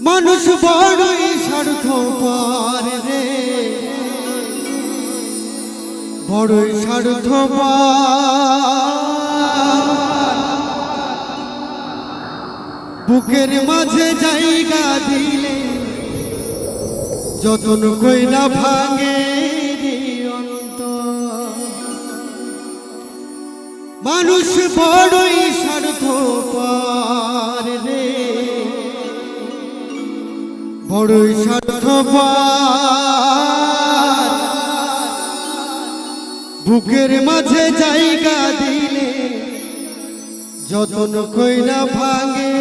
মানুষ বড়ই স্বার্থ রে। বড়ই স্বার্থ বুকের মাঝে জায়গা দিলে যতন কইরা ভাঙে মানুষ বড়ই স্বার্থ রে বড়ই স্বার্থ বুকের মাঝে জায়গা দিলে যতন কইরা ভাঙে।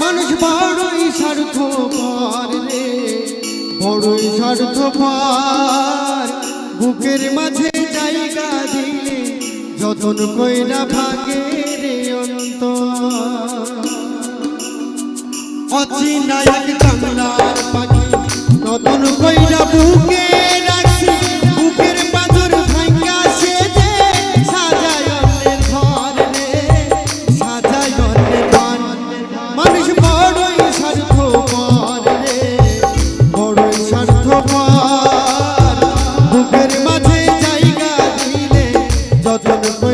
মানুষ বড়ই স্বার্থ রে বড়ই স্বার্থ বুকের মাঝে জায়গা দিলে যতন কইরা ভাগে রে অন্ত অচিনায়ক বাংলার পাখি নতুন কইরা বুকের যতন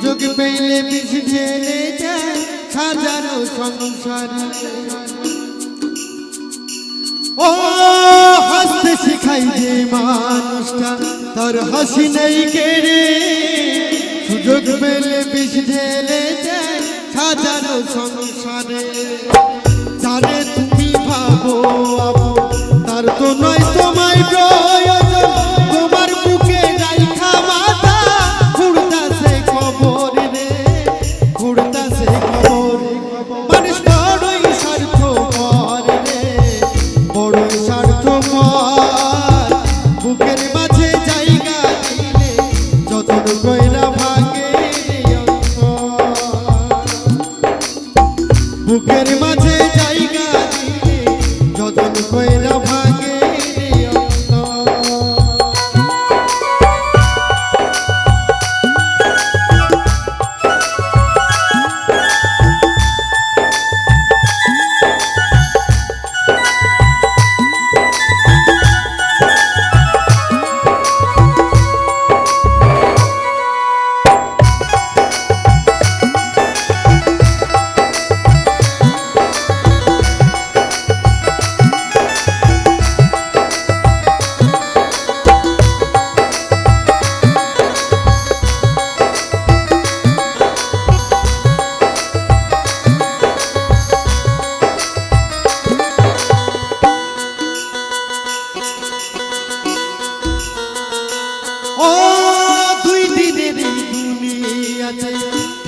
সুযোগ পেলে বিষ যায় হাজারো সংসার। ও হাসতে শিখাই যে মানুষটা তার হাসি নেই কেড়ে। সুযোগ পেলে বিষ ঢেলে হাজারো সংসারে। যারে তুমি ভাবো আপন, বুকের মাঝে জায়গা যতন কইরা ভাগে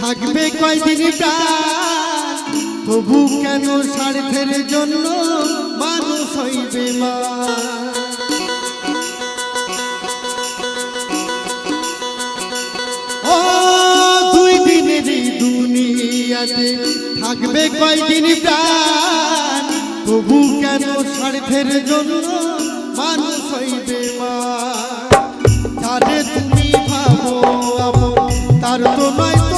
থাকবে কয়দিন তবু কেন স্বার্থের জন্য মানুষ হইবে মা? থাকবে কয়দিন তবু কেন স্বার্থের জন্য মানুষ হইবে মা? তুমি ভাবো তার তো নয় তোমায়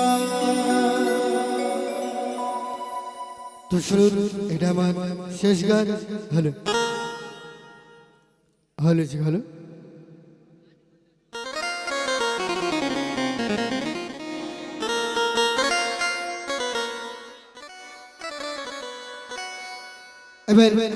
তো শুনুন এটা আমার শেষ গান হ্যালো হ্যালো জি হ্যালো এবার